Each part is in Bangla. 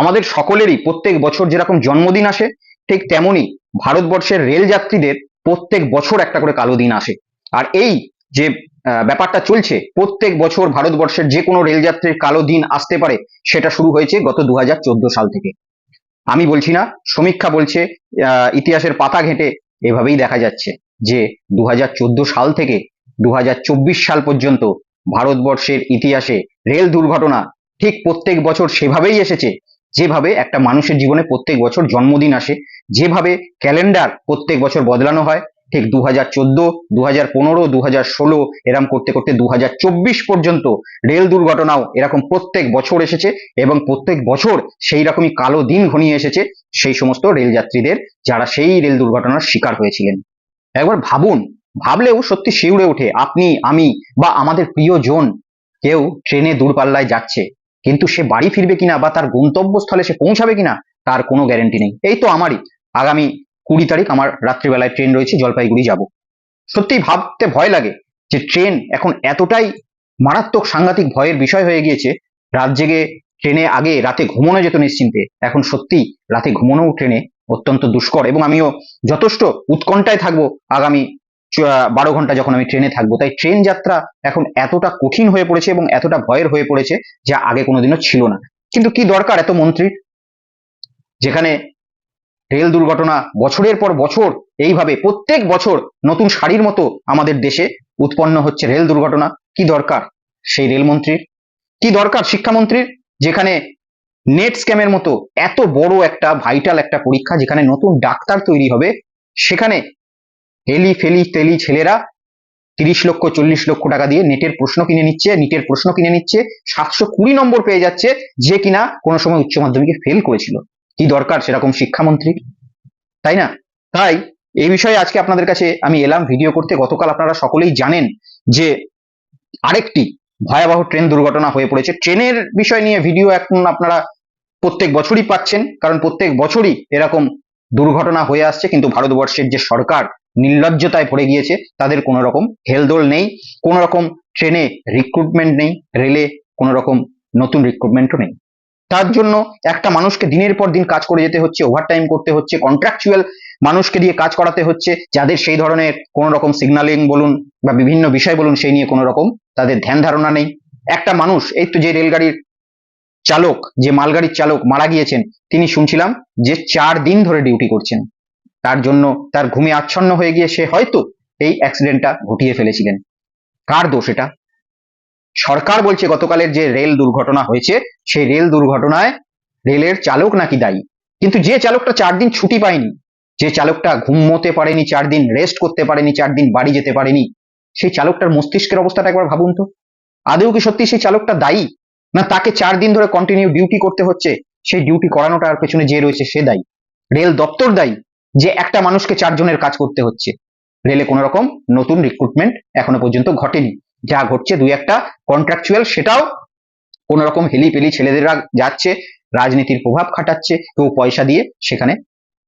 আমাদের সকলেরই প্রত্যেক বছর যেরকম জন্মদিন আসে, ঠিক তেমনি ভারতবর্ষের রেল যাত্রীদের প্রত্যেক বছর একটা করে কালো দিন আসে। আর এই যে ব্যাপারটা চলছে, প্রত্যেক বছর ভারতবর্ষের যে কোনো রেলযাত্রীর কালো দিন আসতে পারে, সেটা শুরু হয়েছে গত দু হাজার চোদ্দ সাল থেকে। আমি বলছি না, সমীক্ষা বলছে ইতিহাসের পাতা ঘেঁটে এভাবেই দেখা যাচ্ছে যে দু হাজার চোদ্দ সাল থেকে দু হাজার চব্বিশ সাল পর্যন্ত ভারতবর্ষের ইতিহাসে রেল দুর্ঘটনা ঠিক প্রত্যেক বছর সেভাবেই এসেছে যেভাবে একটা মানুষের জীবনে প্রত্যেক বছর জন্মদিন আসে, যেভাবে ক্যালেন্ডার প্রত্যেক বছর বদলানো হয়, ঠিক দু হাজার চোদ্দ দু হাজার পনেরো দু হাজার ষোলো, এরম করতে করতে দু হাজার চব্বিশ পর্যন্ত রেল দুর্ঘটনাও এরকম প্রত্যেক বছর এসেছে এবং প্রত্যেক বছর সেই রকমই কালো দিন ঘনিয়ে এসেছে সেই সমস্ত রেল যাত্রীদের যারা সেই রেল দুর্ঘটনার শিকার হয়েছিলেন। একবার ভাবুন, ভাবলেও সত্যি শিউরে ওঠে আপনি, আমি বা আমাদের প্রিয়জন কেউ ট্রেনে দূরপাল্লায় যাচ্ছে। কিন্তু সে বাড়ি ফিরবে কিনা বা তার গন্তব্যস্থলে সে পৌঁছাবে কিনা, তার কোনো গ্যারেন্টি নেই। এই তো আমারই। আগামী কুড়ি তারিখ আমার রাত্রিবেলায় ট্রেন রয়েছে, জলপাইগুড়ি যাব। সত্যি ভাবতে ভয় লাগে যে ট্রেন এখন এতটাই মারাত্মক সাংঘাতিক ভয়ের বিষয় হয়ে গিয়েছে, রাত জেগে ট্রেনে আগে রাতে ঘুমানো যেত নিশ্চিন্তে, এখন সত্যি রাতে ঘুমানোও ট্রেনে অত্যন্ত দুষ্কর এবং আমিও যথেষ্ট উৎকণ্ঠায় থাকব আগামী বারো ঘণ্টা যখন আমি ট্রেনে থাকব, তাই ট্রেন যাত্রা এখন এতটা কঠিন হয়ে পড়েছে এবং এতটা ভয়ের হয়ে পড়েছে যা আগে কোনোদিনও ছিল না। কিন্তু কি দরকার এত মন্ত্রীর যেখানে রেল দুর্ঘটনা বছরের পর বছর এইভাবে প্রত্যেক বছর নতুন শাড়ির মতো আমাদের দেশে উৎপন্ন হচ্ছে রেল দুর্ঘটনা, কি দরকার সেই রেলমন্ত্রীর কি দরকার শিক্ষামন্ত্রীর যেখানে নেট স্ক্যামের মতো এত বড় একটা ভাইটাল একটা পরীক্ষা, যেখানে নতুন ডাক্তার তৈরি হবে, সেখানে হেলি ফেলি তেলি ছেলেরা তিরিশ লক্ষ, চল্লিশ লক্ষ টাকা দিয়ে নেটের প্রশ্ন কিনে নিচ্ছে, নিটের প্রশ্ন কিনে নিচ্ছে, সাতশো কুড়ি নম্বর পেয়ে যাচ্ছে যে কিনা কোনো সময় উচ্চ মাধ্যমিকে ফেল করেছিল। কি দরকার সেরকম শিক্ষামন্ত্রী তাই না? তাই এই বিষয়ে আজকে আপনাদের কাছে আমি এলাম ভিডিও করতে। গতকাল আপনারা সকলেই জানেন যে আরেকটি ভয়াবহ ট্রেন দুর্ঘটনা হয়ে পড়েছে। ট্রেনের বিষয় নিয়ে ভিডিও এখন আপনারা প্রত্যেক বছরই পাচ্ছেন, কারণ প্রত্যেক বছরই এরকম দুর্ঘটনা হয়ে আসছে। কিন্তু ভারতবর্ষের যে সরকার নির্লজ্জতায় পড়ে গিয়েছে, তাদের কোনো রকম হেলদোল নেই কোনো রকম ট্রেনে রিক্রুটমেন্ট নেই রেলে কোনো রকম নতুন রিক্রুটমেন্টও নেই। তার জন্য একটা মানুষকে দিনের পর দিন কাজ করে যেতে হচ্ছে ওভারটাইম করতে হচ্ছে কন্ট্রাকচুয়াল মানুষকে দিয়ে কাজ করাতে হচ্ছে, যাদের সেই ধরনের কোনো রকম সিগন্যালিং বলুন বা বিভিন্ন বিষয় বলুন, সেই নিয়ে কোনো রকম তাদের ধ্যান ধারণা নেই। একটা মানুষ, এই তো যে রেলগাড়ির চালক, যে মালগাড়ির চালক মারা গিয়েছেন, তিনি শুনছিলাম যে চার দিন ধরে ডিউটি করছেন। তার জন্য তার ঘুমে আচ্ছন্ন হয়ে গিয়ে সে হয়তো এই অ্যাক্সিডেন্টটা ঘটিয়ে ফেলেছিলেন। কার দোষ এটা? সরকার বলছে গতকালের যে রেল দুর্ঘটনা হয়েছে, সেই রেল দুর্ঘটনায় রেলের চালক নাকি দায়ী? কিন্তু যে চালকটা চার দিন ছুটি পায়নি, যে চালকটা ঘুমোতে পারেনি চার দিন রেস্ট করতে পারেনি চার দিন, বাড়ি যেতে পারেনি, সেই চালকটার মস্তিষ্কের অবস্থাটা একবার ভাবুন তো। আদৌ কি সত্যি সেই চালকটা দায়ী? না তাকে চার দিন ধরে কন্টিনিউ ডিউটি করতে হচ্ছে, সেই ডিউটি করানোটার পেছনে যে রয়েছে সে দায়ী। রেল দপ্তর দায়ী যে একটা মানুষকে চারজনের কাজ করতে হচ্ছে। রেলে কোনো রকম নতুন রিক্রুটমেন্ট এখনও পর্যন্ত ঘটেনি। যা ঘটছে দুই একটা কন্ট্রাকচুয়াল সেটাও কোন রকম হেলি পেলি ছেলেদেররা যাচ্ছে, রাজনীতির প্রভাব খাটাচ্ছে, কেউ পয়সা দিয়ে সেখানে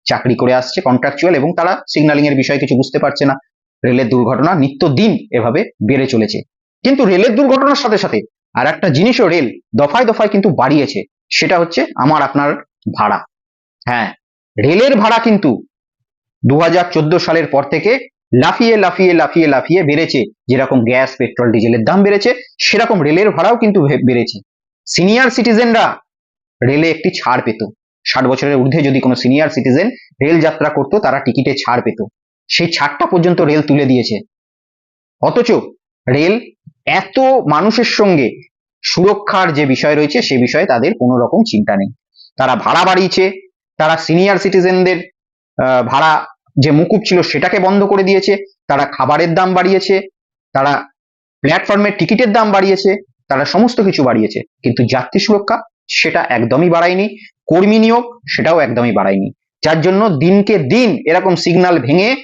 চাকরি করে আসছে কন্ট্রাকচুয়াল এবং তারা সিগন্যালিং এর বিষয়ে কিছু বুঝতে পারছে না। রেলের দুর্ঘটনা নিত্য দিন এভাবে বেড়ে চলেছে। কিন্তু রেলের দুর্ঘটনার সাথে সাথে আর একটা জিনিসও রেল দফায় দফায় কিন্তু বাড়িয়েছে, সেটা হচ্ছে আমার আপনার ভাড়া। হ্যাঁ রেলের ভাড়া কিন্তু দু হাজার চোদ্দ সালের পর থেকে লাফিয়ে লাফিয়ে লাফিয়ে লাফিয়ে বেড়েছে। যেরকম গ্যাস, পেট্রোল, ডিজেলের দাম বেড়েছে, সেরকম রেলের ভাড়াও কিন্তু বেড়েছে। সিনিয়র সিটিজেনরা রেলে একটি ছাড় পেত। ষাট বছরের ঊর্ধ্বে যদি কোনো সিনিয়র সিটিজেন রেল যাত্রা করতো, তারা টিকিটে ছাড় পেত। সেই ছাড়টা পর্যন্ত রেল তুলে দিয়েছে। অথচ রেল এত মানুষের সঙ্গে সুরক্ষার যে বিষয় রয়েছে, সে বিষয়ে তাদের কোনো রকম চিন্তা নেই। তারা ভাড়া বাড়িয়েছে, তারা সিনিয়র সিটিজেনদের ভাড়া যে মুকুব ছিল সেটাকে বন্ধ করে দিয়েছে, তারা খাবারের দাম বাড়িয়েছে, তারা প্ল্যাটফর্মের টিকিটের দাম বাড়িয়েছে, তারা সমস্ত কিছু বাড়িয়েছে। কিন্তু যাত্রী সুরক্ষা সেটা একদমই বাড়ায়নি, কর্মী নিয়োগ সেটাও একদমই বাড়ায়নি। যার জন্য দিনকে দিন এরকম সিগন্যাল ভেঙে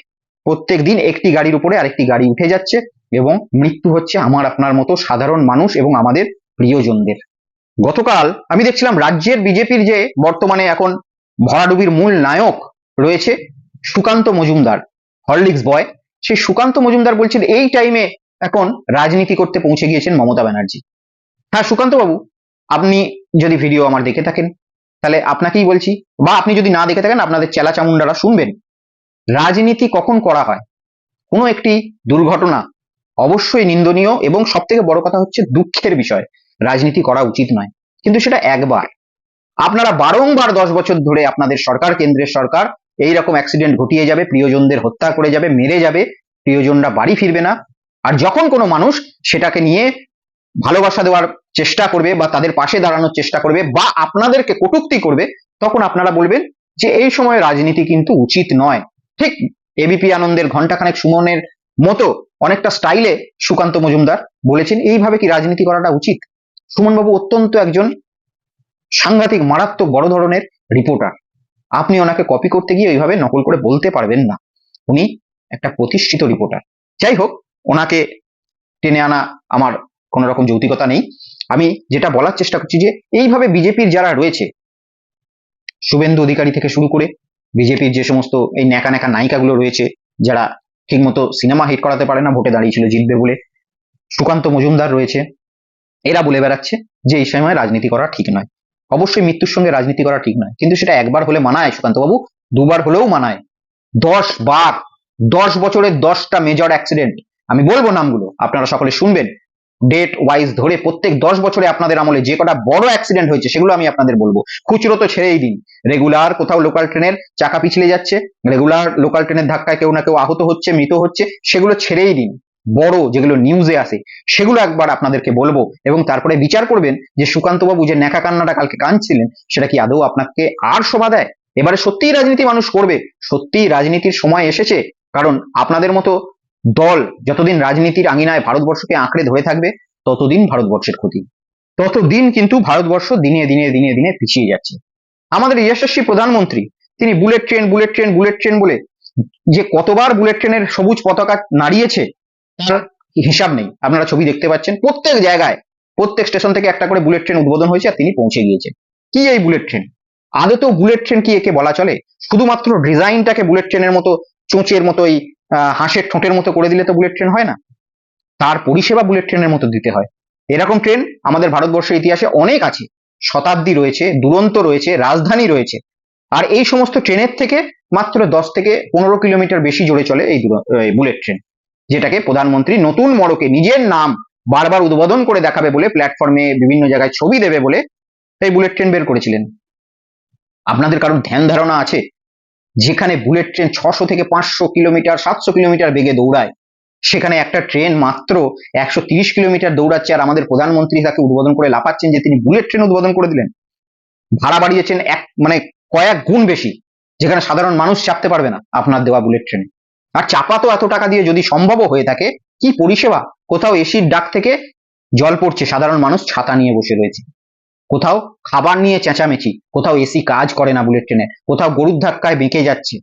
প্রত্যেক দিন একটি গাড়ির উপরে আরেকটি গাড়ি উঠে যাচ্ছে এবং মৃত্যু হচ্ছে আমার আপনার মতো সাধারণ মানুষ এবং আমাদের প্রিয়জনদের। গতকাল আমি দেখছিলাম রাজ্যের বিজেপির যে বর্তমানে এখন ভরাডুবির মূল নায়ক রয়েছে সুকান্ত মজুমদার, হরলিক্স বয় সেই সুকান্ত মজুমদার বলছেন, এই টাইমে এখন রাজনীতি করতে পৌঁছে গিয়েছেন মমতা ব্যানার্জি। হ্যাঁ সুকান্ত বাবু আপনি যদি ভিডিও আমার দেখে থাকেন, তাহলে আপনাকেই বলছি, বা আপনি যদি না দেখে থাকেন, আপনাদের চেলা চামুন্ডারা শুনবেন। রাজনীতি কখন করা হয়? কোনো একটি দুর্ঘটনা অবশ্যই নিন্দনীয় এবং সব থেকে বড় কথা হচ্ছে দুঃখের বিষয়। রাজনীতি করা উচিত নয়। কিন্তু সেটা একবার। আপনারা বারংবার দশ বছর ধরে আপনাদের সরকার, কেন্দ্রের সরকার এই রকম অ্যাক্সিডেন্ট ঘটিয়ে যাবে, প্রিয়জনদের হত্যা করে যাবে, মেরে যাবে, প্রিয়জনরা বাড়ি ফিরবে না। আর যখন কোনো মানুষ সেটাকে নিয়ে ভালোবাসা দেওয়ার চেষ্টা করবে বা তাদের পাশে দাঁড়ানোর চেষ্টা করবে বা আপনাদেরকে কটুক্তি করবে, তখন আপনারা বলবেন যে এই সময় রাজনীতি কিন্তু উচিত নয়। ঠিক এবিপি আনন্দের ঘন্টাখানেক সুমনের মতো অনেকটা স্টাইলে সুকান্ত মজুমদার বলেছেন, এইভাবে কি রাজনীতি করাটা উচিত? সুমনবাবু অত্যন্ত একজন সাংঘাতিক, মারাত্মক, বড় ধরনের রিপোর্টার আপনি ওনাকে কপি করতে গিয়ে ওইভাবে নকল করে বলতে পারবেন না। উনি একটা প্রতিষ্ঠিত রিপোর্টার যাই হোক, ওনাকে টেনে আনা আমার কোনো রকম যৌতিকতা নেই। আমি যেটা বলার চেষ্টা করছি যে, এইভাবে বিজেপির যারা রয়েছে, শুভেন্দু অধিকারী থেকে শুরু করে বিজেপির যে সমস্ত এই ন্যাকা ন্যাকা নায়িকাগুলো রয়েছে, যারা ঠিকমতো সিনেমা হিট করাতে পারে না, ভোটে দাঁড়িয়েছিল জিতবে বলে, সুকান্ত মজুমদার রয়েছে, এরা বলে বেড়াচ্ছে যে, এই সময় রাজনীতি করা ঠিক নয়। অবশ্যই মৃত্যুর সঙ্গে রাজনীতি করা ঠিক নয়। কিন্তু সেটা একবার হলে মানায়, সুকান্ত বাবু। দুবার হলেও মানায়। দশ বার, দশ বছরের দশটা মেজর অ্যাক্সিডেন্ট আমি বলব নামগুলো, আপনারা সকলে শুনবেন। ডেট ওয়াইজ ধরে প্রত্যেক দশ বছরে আপনাদের আমলে যে কটা বড় অ্যাক্সিডেন্ট হয়েছে, সেগুলো আমি আপনাদের বলব। খুচরো তো ছেড়েই দিন। রেগুলার কোথাও লোকাল ট্রেনের চাকা পিছলে যাচ্ছে রেগুলার লোকাল ট্রেনের ধাক্কায় কেউ না কেউ আহত হচ্ছে, মৃত হচ্ছে, সেগুলো ছেড়েই দিন। বড় যেগুলো নিউজে আসে, সেগুলো একবার আপনাদেরকে বলব এবং তারপরে বিচার করবেন যে সুকান্ত বাবু যে ন্যাকা কান্নাটা কালকে কাঁদছিলেন, সেটা কি আদৌ আপনাকে আর শোভা দেয়? এবারে সত্যিই রাজনীতি মানুষ করবে, সত্যিই রাজনীতির সময় এসেছে, কারণ আপনাদের মতো দল যতদিন রাজনীতির আঙিনায় ভারতবর্ষকে আঁকড়ে ধরে থাকবে, ততদিন ভারতবর্ষের ক্ষতি। ততদিন কিন্তু ভারতবর্ষ দিনে দিনে দিনে দিনে পিছিয়ে যাচ্ছে। আমাদের যশস্বী প্রধানমন্ত্রী, তিনি bullet train bullet train bullet train বলে যে কতবার বুলেট ট্রেনের সবুজ পতাকা নাড়িয়েছে তার হিসাব নেই। আপনারা ছবি দেখতে পাচ্ছেন। প্রত্যেক জায়গায়, প্রত্যেক স্টেশন থেকে একটা করে বুলেট ট্রেন উদ্বোধন হয়েছে আর তিনি পৌঁছে গিয়েছেন। কি এই বুলেট ট্রেন আদতেও বুলেট ট্রেন কি একে বলা চলে? শুধুমাত্র ডিজাইনটাকে বুলেট ট্রেনের মতো, চোঁচের মতো এই হাঁসের ঠোঁটের মতো করে দিলে তো বুলেট ট্রেন হয় না? তার পরিষেবা বুলেট ট্রেনের মতো দিতে হয়। এরকম ট্রেন আমাদের ভারতবর্ষের ইতিহাসে অনেক আছে। শতাব্দী রয়েছে, দুরন্ত রয়েছে, রাজধানী রয়েছে। আর এই সমস্ত ট্রেনের থেকে মাত্র দশ থেকে পনেরো কিলোমিটার বেশি জোরে চলে এই বুলেট ট্রেন যেটাকে প্রধানমন্ত্রী নতুন মড়কে নিজের নাম বারবার উদ্বোধন করে দেখাবে বলে প্ল্যাটফর্মে বিভিন্ন জায়গায় ছবি দেবে বলে এই বুলেট ট্রেন বের করেছিলেন। আপনাদের কারণ ধ্যান ধারণা আছে? যেখানে বুলেট ট্রেন ছশো থেকে পাঁচশো কিলোমিটার, সাতশো কিলোমিটার বেগে দৌড়ায়, সেখানে একটা ট্রেন মাত্র একশো তিরিশ কিলোমিটার দৌড়াচ্ছে আর আমাদের প্রধানমন্ত্রী তাকে উদ্বোধন করে লাপাচ্ছেন যে তিনি বুলেট ট্রেন উদ্বোধন করে দিলেন। ভাড়া বাড়িয়েছেন এক মানে কয়েক গুণ বেশি, যেখানে সাধারণ মানুষ চাপতে পারবে না আপনার দেওয়া বুলেট ট্রেনে আর চাপা তো এত টাকা দিয়ে যদি সম্ভবও হয়ে থাকে, কি পরিষেবা? কোথাও এসির ডাক থেকে জল পড়ছে, সাধারণ মানুষ ছাতা নিয়ে বসে রয়েছে। কোথাও খাবার নিয়ে চেঁচামেচি, কোথাও এসি কাজ করে না বুলেট ট্রেনে, কোথাও গরুর ধাক্কায় বেঁকে যাচ্ছে।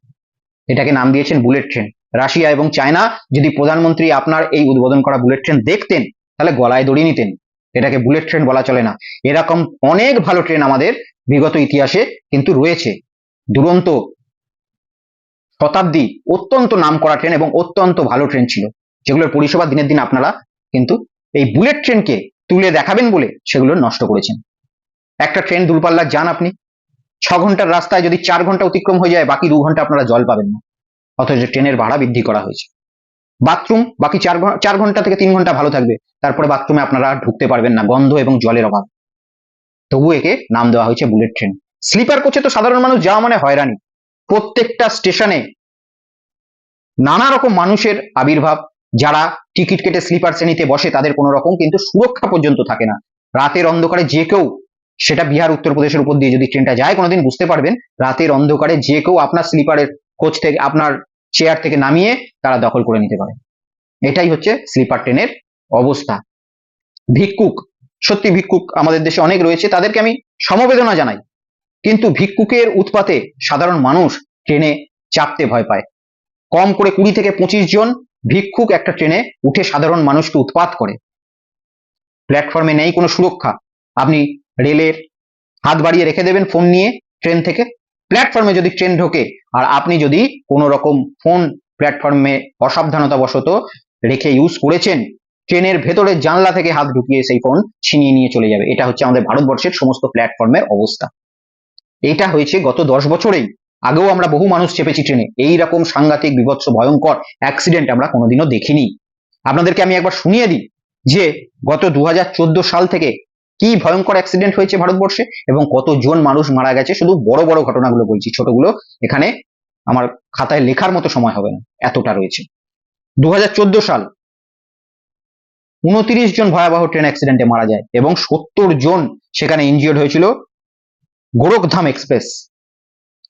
এটাকে নাম দিয়েছেন বুলেট ট্রেন। রাশিয়া এবং চায়না যদি প্রধানমন্ত্রী আপনার এই উদ্বোধন করা বুলেট ট্রেন দেখতেন, তাহলে গলায় দড়ি নিতেন। এটাকে বুলেট ট্রেন বলা চলে না। এরকম অনেক ভালো ট্রেন আমাদের বিগত ইতিহাসে কিন্তু রয়েছে। দুরন্ত শতাব্দী অত্যন্ত নাম করা ট্রেন এবং অত্যন্ত ভালো ট্রেন ছিল। যেগুলোর পরিষেবা দিনের দিন আপনারা কিন্তু এই বুলেট ট্রেনকে তুলে দেখাবেন বলে সেগুলো নষ্ট করেছেন। একটা ট্রেন দূরপাল্লার যান আপনি, ছ ঘণ্টার রাস্তায় যদি চার ঘণ্টা অতিক্রম হয়ে যায়, বাকি দু ঘণ্টা আপনারা জল পাবেন না। অথচ ট্রেনের ভাড়া বৃদ্ধি করা হয়েছে। বাথরুম বাকি চার চার ঘণ্টা থেকে তিন ঘণ্টা ভালো থাকবে। তারপরে বাথরুমে আপনারা ঢুকতে পারবেন না, গন্ধ এবং জলের অভাব। তবু একে নাম দেওয়া হয়েছে বুলেট ট্রেন স্লিপার কোচে তো সাধারণ মানুষ যাওয়া মানে হয়রানি। প্রত্যেকটা স্টেশনে নানা রকম মানুষের আবির্ভাব, যারা টিকিট কেটে স্লিপার শ্রেণীতে বসে তাদের কোনো রকম কিন্তু সুরক্ষা পর্যন্ত থাকে না। রাতের অন্ধকারে যে কেউ, সেটা বিহার উত্তরপ্রদেশের উপর দিয়ে যদি ট্রেনটা যায় কোনোদিন বুঝতে পারবেন, রাতের অন্ধকারে যে কেউ আপনার স্লিপারের কোচ থেকে, আপনার চেয়ার থেকে নামিয়ে তারা দখল করে নিতে পারে। এটাই হচ্ছে স্লিপার ট্রেনের অবস্থা। ভিক্ষুক, সত্যি ভিক্ষুক আমাদের দেশে অনেক রয়েছে, তাদেরকে আমি সমবেদনা জানাই। কিন্তু ভিক্ষুকের উৎপাতে সাধারণ মানুষ ট্রেনে চাপতে ভয় পায়। কম করে কুড়ি থেকে পঁচিশ জন ভিক্ষুক একটা ট্রেনে উঠে সাধারণ মানুষকে উৎপাত করে। প্ল্যাটফর্মে নেই কোনো সুরক্ষা। আপনি রেলের হাত বাড়িয়ে রেখে দেবেন ফোন নিয়ে ট্রেন থেকে। প্ল্যাটফর্মে যদি ট্রেন ঢোকে আর আপনি যদি কোনো রকম ফোন প্ল্যাটফর্মে অসাবধানতাবশত রেখে ইউজ করেছেন, ট্রেনের ভেতরে জানলা থেকে হাত ঢুকিয়ে সেই ফোন ছিনিয়ে নিয়ে চলে যাবে। এটা হচ্ছে আমাদের ভারতবর্ষের সমস্ত প্ল্যাটফর্মের অবস্থা। এটা হয়েছে গত দশ বছরেই। আগেও আমরা বহু মানুষ চেপেছি ট্রেনে। এইরকম সাংঘাতিক, বিভৎস, ভয়ঙ্কর অ্যাক্সিডেন্ট আমরা কোনোদিনও দেখিনি। আপনাদেরকে আমি একবার শুনিয়ে দিই যে গত দু হাজার চোদ্দ সাল থেকে কি ভয়ঙ্কর অ্যাক্সিডেন্ট হয়েছে ভারতবর্ষে এবং কতজন মানুষ মারা গেছে, শুধু বড় বড় ঘটনাগুলো বলছি, ছোটগুলো এখানে আমার খাতায় লেখার মতো সময় হবে না, এতটা রয়েছে। দু হাজার চোদ্দ সাল উনত্রিশ জন ভয়াবহ ট্রেন অ্যাক্সিডেন্টে মারা যায় এবং সত্তর জন সেখানে ইনজিওর্ড হয়েছিল। গোরখধাম এক্সপ্রেস।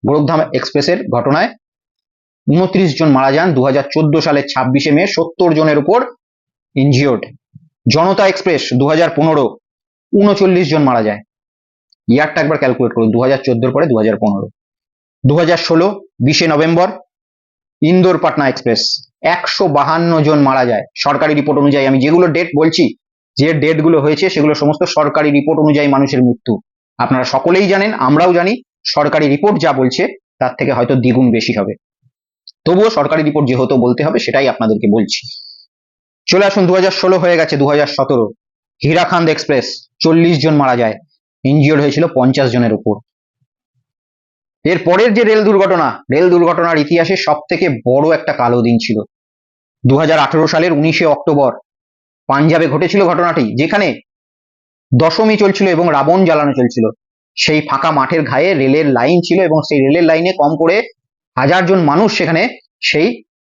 গোরখধাম এক্সপ্রেসের ঘটনায় উনত্রিশ জন মারা যান দু হাজার চোদ্দ সালের ছাব্বিশে মে, সত্তর জনের উপর ইনজিওর্ড জনতা এক্সপ্রেস দু হাজার পনেরো, উনচল্লিশ জন মারা যায়। ইয়ারটা একবার ক্যালকুলেট করুন দু হাজার চোদ্দোর পরে দু হাজার পনেরো। দু হাজার ষোলো, বিশে নভেম্বর, ইন্দোর পাটনা এক্সপ্রেস, একশো বাহান্ন জন মারা যায়। সরকারি রিপোর্ট অনুযায়ী আমি যেগুলো ডেট বলছি, যে ডেটগুলো হয়েছে সেগুলো সমস্ত সরকারি রিপোর্ট অনুযায়ী মানুষের মৃত্যু। আপনারা সকলেই জানেন, আমরাও জানি, সরকারি রিপোর্ট যা বলছে, তার থেকে হয়তো দ্বিগুণ বেশি হবে। তবুও সরকারি রিপোর্ট যেহেতু বলতে হবে, সেটাই আপনাদেরকে বলছি। চলে আসুন দু হাজার ষোলো হয়ে গেছে দু হাজার সতেরো। হীরাখান্দ এক্সপ্রেস, চল্লিশ জন মারা যায়। ইনজিওর্ড হয়েছিল পঞ্চাশ জনের উপর। এর পরের যে রেল দুর্ঘটনা, রেল দুর্ঘটনার ইতিহাসে সব থেকে বড় একটা কালো দিন ছিল। দু হাজার আঠারো সালের উনিশে অক্টোবর, পাঞ্জাবে ঘটেছিল ঘটনাটি, যেখানে দশমী চলছিল এবং রাবণ জ্বালানো চলছিল। সেই ফাঁকা মাঠের ঘায়ে রেলের লাইন ছিল এবং সেই রেলের লাইনে কম করে হাজার জন মানুষ সেখানে সেই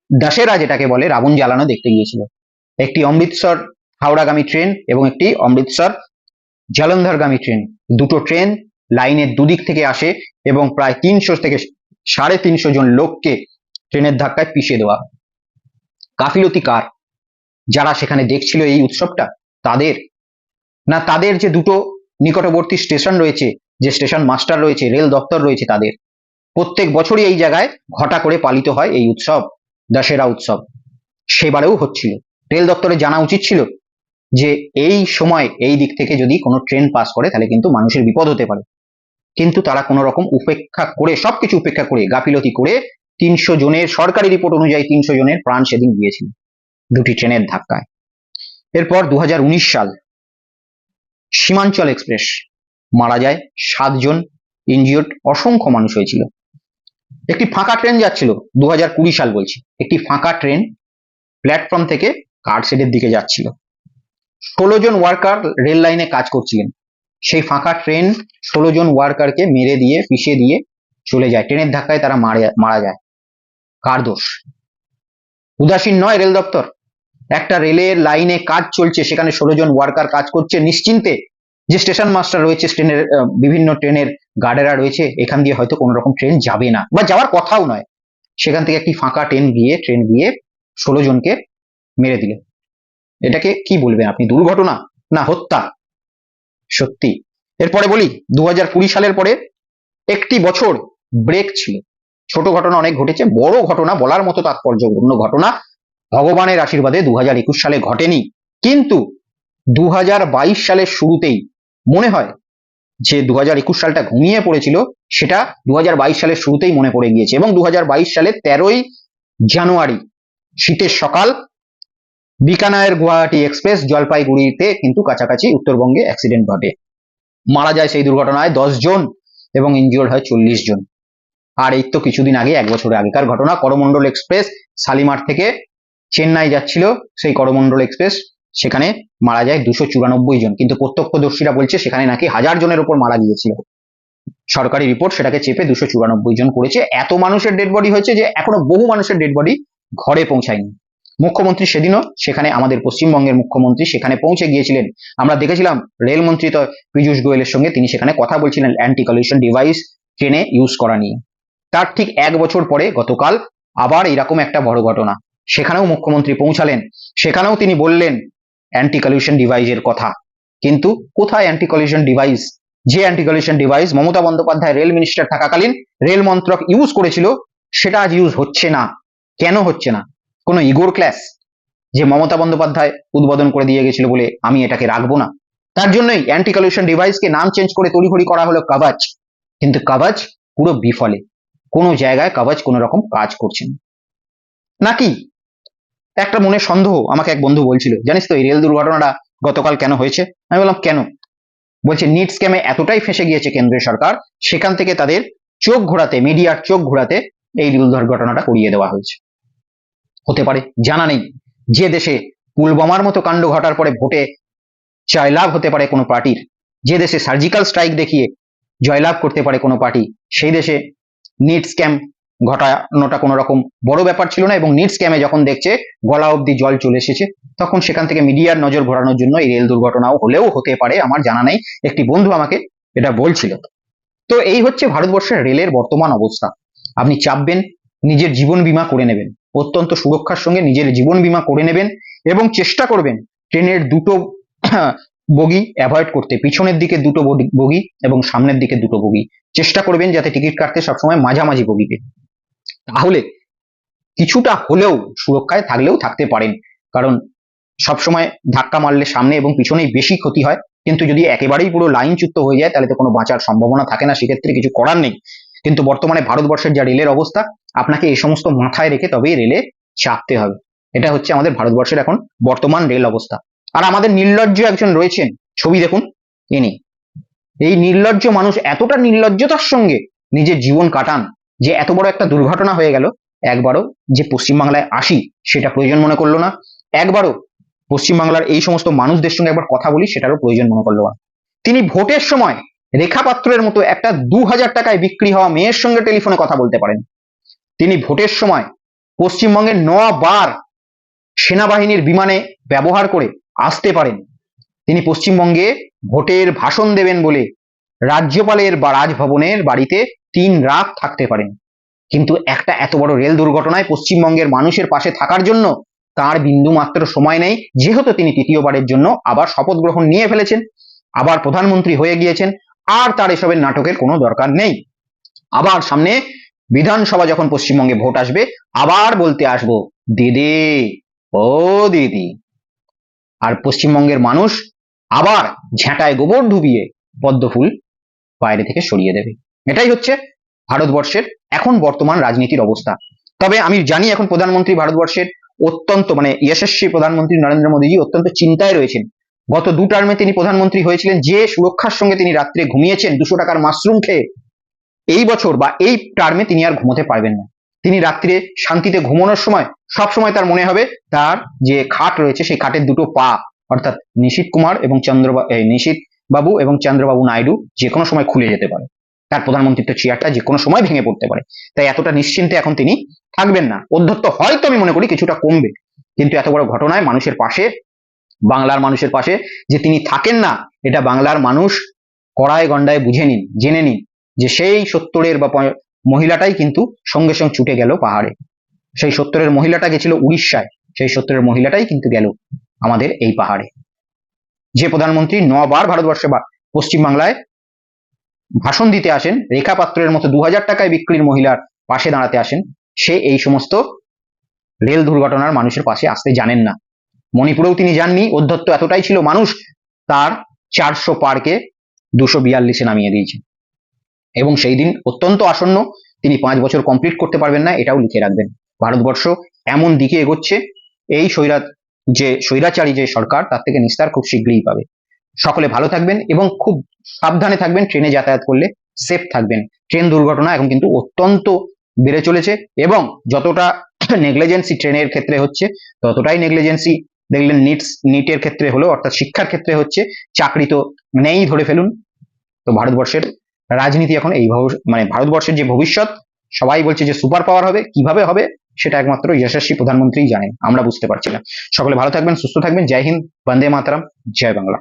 দশেরা যেটাকে বলে রাবণ জ্বালানো দেখতে গিয়েছিল। একটি অমৃতসর হাওড়াগামী ট্রেন এবং একটি অমৃতসর জলন্ধরগামী ট্রেন। দুটো ট্রেন লাইনের দুদিক থেকে আসে এবং প্রায় তিনশো থেকে সাড়ে তিনশো জন লোককে ট্রেনের ধাক্কায় পিষে দেওয়া কাফিলতি কার? যারা সেখানে দেখছিল এই উৎসবটা, তাদের না তাদের যে দুটো নিকটবর্তী স্টেশন রয়েছে, যে স্টেশন মাস্টার রয়েছে, রেল দপ্তর রয়েছে তাদের, প্রত্যেক বছরই এই জায়গায় ঘটা করে পালিত হয় এই উৎসব, দশেরা উৎসব। সেবারেও হচ্ছিল। রেল দপ্তরে জানা উচিত ছিল যে এই সময় এই দিক থেকে যদি কোনো ট্রেন পাস করে, তাহলে কিন্তু মানুষের বিপদ হতে পারে। কিন্তু তারা কোনো রকম উপেক্ষা করে, সবকিছু উপেক্ষা করে, গাফিলতি করে তিনশো জনের সরকারি রিপোর্ট অনুযায়ী তিনশো জনের প্রাণ সেদিন গিয়েছিল দুটি ট্রেনের ধাক্কায়। এরপর দু হাজার উনিশ সাল সীমাঞ্চল এক্সপ্রেস। মারা যায় সাতজন ইনজিওর্ড অসংখ্য মানুষ হয়েছিল। একটি ফাঁকা ট্রেন যাচ্ছিল দু হাজার কুড়ি সাল বলছি। একটি ফাঁকা ট্রেন প্ল্যাটফর্ম থেকে কার্ডশেডের দিকে যাচ্ছিল। ষোলো জন ওয়ার্কার রেল লাইনে কাজ করছিলেন। সেই ফাঁকা ট্রেন ষোলো জন ওয়ার্কারকে মেরে দিয়ে, পিষে দিয়ে চলে যায়। ট্রেনের ধাক্কায় তারা মারা যায়। কার দোষ? উদাসীন নয় রেল দপ্তর। একটা রেলের লাইনে কাজ চলছে, সেখানে ষোলো জন ওয়ার্কার কাজ করছে। নিশ্চিন্তে যে স্টেশন মাস্টার রয়েছে ট্রেনের বিভিন্ন ট্রেনের গার্ডেরা রয়েছে, এখান দিয়ে হয়তো কোনো রকম ট্রেন যাবে না। বা যাওয়ার কথাও নয়। সেখান থেকে একটি ফাঁকা ট্রেন গিয়ে ট্রেন গিয়ে ষোলো জনকে মেরে দিল। এটাকে কি বলবেন আপনি? দুর্ঘটনা না হত্যা? সত্যি। এরপরে বলি দু হাজার কুড়ি সালের পরে একটি বছর ব্রেক ছিল। ছোট ঘটনা অনেক ঘটেছে, বড় ঘটনা বলার মতো তাৎপর্যপূর্ণ ঘটনা ভগবানের আশীর্বাদে দু হাজার একুশ সালে ঘটেনি। কিন্তু দু হাজার বাইশ সালের শুরুতেই মনে হয় যে দু হাজার একুশ সালটা ঘুমিয়ে পড়েছিল, সেটা দু হাজার বাইশ সালের শুরুতেই মনে পড়ে গিয়েছে এবং দু সালের তেরোই জানুয়ারি, শীতের সকাল বিকানায়ের গুয়াহাটি এক্সপ্রেস জলপাইগুড়িতে কিন্তু কাছাকাছি উত্তরবঙ্গে অ্যাক্সিডেন্ট ঘটে। মারা যায় সেই দুর্ঘটনায় দশ জন এবং ইনজিওর্ড হয় চল্লিশ জন। আর এই তো কিছুদিন আগে, এক বছরের আগেকার ঘটনা করমণ্ডল এক্সপ্রেস, শালিমার থেকে চেন্নাই যাচ্ছিল সেই করমণ্ডল এক্সপ্রেস। সেখানে মারা যায় দুশো চুরানব্বই জন। কিন্তু প্রত্যক্ষদর্শীরা বলছে সেখানে নাকি হাজার জনের উপর মারা গিয়েছিল। সরকারি রিপোর্ট সেটাকে চেপে দুশো চুরানব্বই জন করেছে। এত মানুষের ডেড বডি হয়েছে যে এখনও বহু মানুষের ডেড বডি ঘরে পৌঁছায়নি। মুখ্যমন্ত্রী সেদিনও সেখানে আমাদের পশ্চিমবঙ্গের মুখ্যমন্ত্রী সেখানে পৌঁছে গিয়েছিলেন। আমরা দেখেছিলাম রেলমন্ত্রী তো পীযূষ গোয়েলের সঙ্গে, তিনি সেখানে কথা বলছিলেন অ্যান্টি কলিউশন ডিভাইস ট্রেনে ইউজ করা নিয়ে। তার ঠিক এক বছর পরে গতকাল আবার এরকম একটা বড় ঘটনা। সেখানেও মুখ্যমন্ত্রী পৌঁছালেন। সেখানেও তিনি বললেন অ্যান্টি কলিউশন ডিভাইসের কথা। কিন্তু কোথায় অ্যান্টি কলিউশন ডিভাইস যে anti collision device Mamata Bandyopadhyay rail minister থাকাকালীন রেল মন্ত্রক ইউজ করেছিল, সেটা আজ ইউজ হচ্ছে না। কেন হচ্ছে না? কোনো ইগোর ক্লাস যে মমতা বন্দ্যোপাধ্যায় উদ্বোধন করে দিয়ে গেছিল বলে আমি এটাকে রাখব না। তার জন্যই অ্যান্টি কলিউশন ডিভাইসকে নাম চেঞ্জ করে তড়িঘড়ি করা হলো কাবাজ কিন্তু কাবাজ পুরো বিফলে। কোনো জায়গায় কাবাজ কোনো রকম কাজ করছে না। নাকি একটা মনে সন্দেহ আমাকে এক বন্ধু বলছিল, জানিস তো এই রেল দুর্ঘটনাটা গতকাল কেন হয়েছে? আমি বললাম, কেন? বলছে, নিট স্ক্যামে এতটাই ফেসে গিয়েছে কেন্দ্রীয় সরকার, সেখান থেকে তাদের চোখ ঘোরাতে, মিডিয়ার চোখ ঘোরাতে এই রেল দুর্ঘটনাটা করিয়ে দেওয়া হয়েছে। হতে পারে, জানা নেই। যে দেশে পুলবামার মতো কাণ্ড ঘটার পরে ভোটে জয়লাভ হতে পারে কোনো পার্টির, যে দেশে সার্জিক্যাল স্ট্রাইক দেখিয়ে জয়লাভ করতে পারে কোনো পার্টি, সেই দেশে নিট স্ক্যাম ঘটানোটা কোনো রকম বড় ব্যাপার ছিল না এবং নিট স্ক্যামে যখন দেখছে, গলা অবধি জল চলে এসেছে, তখন সেখান থেকে মিডিয়ার নজর ঘোরানোর জন্য এই রেল দুর্ঘটনাও হলেও হতে পারে, আমার জানা নেই। একটি বন্ধু আমাকে এটা বলছিল। তো এই হচ্ছে ভারতবর্ষের রেলের বর্তমান অবস্থা। আপনি চাপবেন, নিজের জীবন বীমা করে নেবেন, অত্যন্ত সুরক্ষার সঙ্গে নিজের জীবন বীমা করে নেবেন এবং চেষ্টা করবেন ট্রেনের দুটো বগি অ্যাভয়েড করতে, পিছনের দিকে দুটো বগি- বগি এবং সামনের দিকে দুটো বগি। চেষ্টা করবেন যাতে টিকিট কাটতে সবসময় মাঝামাঝি বগিতে। তাহলে কিছুটা হলেও সুরক্ষায় থাকলেও থাকতে পারেন। কারণ সবসময় ধাক্কা মারলে সামনে এবং পিছনেই বেশি ক্ষতি হয়। কিন্তু যদি একেবারেই পুরো লাইনচ্যুত হয়ে যায়, তাহলে তো কোনো বাঁচার সম্ভাবনা থাকে না, সেক্ষেত্রে কিছু করার নেই। কিন্তু বর্তমানে ভারতবর্ষের যা রেলের অবস্থা, আপনাকে এই সমস্ত মাথায় রেখে তবেই রেলে চাপতে হবে। এটা হচ্ছে আমাদের ভারতবর্ষের এখন বর্তমান রেল অবস্থা। আর আমাদের নির্লজ্জ একজন রয়েছেন, ছবি দেখুন, ইনি। এই নির্লজ্জ মানুষ এতটা নির্লজ্জতার সঙ্গে নিজের জীবন কাটান যে এত বড় একটা দুর্ঘটনা হয়ে গেল, একবারও যে পশ্চিমবাংলায় আসি সেটা প্রয়োজন মনে করল না। একবারও পশ্চিমবাংলার এই সমস্ত মানুষদের সঙ্গে একবার কথা বলি সেটারও প্রয়োজন মনে করল না। তিনি ভোটের সময় রেখা পাত্রের মতো একটা দু হাজার টাকায় বিক্রি হওয়া মেয়ের সঙ্গে টেলিফোনে কথা বলতে পারেন। তিনি ভোটের সময় পশ্চিমবঙ্গের ন বার সেনাবাহিনীর বিমানে ব্যবহার করে আসতে পারেন। তিনি পশ্চিমবঙ্গে ভোটের ভাষণ দেবেন বলে রাজ্যপালের বা রাজভবনের বাড়িতে তিন রাত থাকতে পারেন। কিন্তু একটা এত বড় রেল দুর্ঘটনায় পশ্চিমবঙ্গের মানুষের পাশে থাকার জন্য তার বিন্দু মাত্র সময় নেই, যেহেতু তিনি তৃতীয়বারের জন্য আবার শপথ গ্রহণ নিয়ে ফেলেছেন, আবার প্রধানমন্ত্রী হয়ে গিয়েছেন, আর তার এসবের নাটকের কোনো দরকার নেই। আবার সামনে বিধানসভা যখন পশ্চিমবঙ্গে ভোট আসবে, আবার বলতে আসব, দিদি, ও দিদি। আর পশ্চিমবঙ্গের মানুষ আবার ঝাঁটায় গোবর ডুবিয়ে পদ্মফুল বাইরে থেকে সরিয়ে দেবে। এটাই হচ্ছে ভারতবর্ষের এখন বর্তমান রাজনীতির অবস্থা। তবে আমি জানি এখন প্রধানমন্ত্রী ভারতবর্ষের অত্যন্ত মানে যশস্বী প্রধানমন্ত্রী নরেন্দ্র মোদীজি অত্যন্ত চিন্তায় রয়েছেন। গত দু টার্মে তিনি প্রধানমন্ত্রী হয়েছিলেন, যে সুরক্ষার সঙ্গে তিনি রাত্রে ঘুমিয়েছেন, দুশো টাকার মাশরুম খেয়ে। এই বছর বা এই টার্মে তিনি আর ঘুমোতে পারবেন না। তিনি রাত্রে শান্তিতে ঘুমানোর সময়, সব সময় তার মনে হবে তার যে খাট রয়েছে, সেই খাটের দুটো পা, অর্থাৎ নিশীত কুমার এবং চন্দ্রবাবু নিশীত বাবু এবং চন্দ্রবাবু নাইডু যে কোনো সময় খুলে যেতে পারে। তার প্রধানমন্ত্রিত্ব চেয়ারটা যে কোনো সময় ভেঙে পড়তে পারে। তাই এতটা নিশ্চিন্তে এখন তিনি থাকবেন না। অধ্যত্ত হয়তো আমি মনে করি কিছুটা কমবে। কিন্তু এত বড় ঘটনায় মানুষের পাশে, বাংলার মানুষের পাশে যে তিনি থাকেন না, এটা বাংলার মানুষ কড়ায় গন্ডায় বুঝে নিন, জেনে নিন যে সেই সত্তরের বা মহিলাটাই কিন্তু সঙ্গে সঙ্গে ছুটে গেল পাহাড়ে। সেই সত্তরের মহিলাটা গেছিল উড়িষ্যায়, সেই সত্তরের মহিলাটাই কিন্তু গেল আমাদের এই পাহাড়ে। যে প্রধানমন্ত্রী নবার ভারতবর্ষে বা পশ্চিমবাংলায় ভাষণ দিতে আসেন রেখা পাত্রের মতো দু হাজার টাকায় বিক্রির মহিলার পাশে দাঁড়াতে আসেন, সে এই সমস্ত রেল দুর্ঘটনার মানুষের পাশে আসতে জানেন না। মণিপুরেও তিনি যাননি, অধ্যত্ত এতটাই ছিল মানুষ, তার চারশো পারকে দুশো বিয়াল্লিশে নামিয়ে দিয়েছেন এবং সেই দিন অত্যন্ত আসন্ন, তিনি পাঁচ বছর কমপ্লিট করতে পারবেন না, এটাও লিখে রাখবেন। ভারতবর্ষ এমন দিকে এগোচ্ছে, এই স্বৈরা, যে স্বৈরাচারী যে সরকার, তার থেকে নিস্তার খুব শীঘ্রই পাবে। সকলে ভালো থাকবেন এবং খুব সাবধানে থাকবেন, ট্রেনে যাতায়াত করলে সেফ থাকবেন। ট্রেন দুর্ঘটনা এখন কিন্তু অত্যন্ত বেড়ে চলেছে এবং যতটা নেগলিজেন্সি ট্রেনের ক্ষেত্রে হচ্ছে, ততটাই নেগলিজেন্সি দেখলেন নিটস নিটের ক্ষেত্রে হলো অর্থাৎ শিক্ষার ক্ষেত্রে হচ্ছে, চাকরি তো নেই ধরে ফেলুন। তো ভারতবর্ষের রাজনীতি এখন এইভাবে মানে ভারতবর্ষের যে ভবিষ্যৎ, সবাই বলছে যে সুপার পাওয়ার হবে, কীভাবে হবে, সেটা একমাত্র যশস্বী প্রধানমন্ত্রীই জানেন, আমরা বুঝতে পারছি না। সকলে ভালো থাকবেন, সুস্থ থাকবেন, জয় হিন্দ, বন্দে মাতারাম, জয় বাংলা।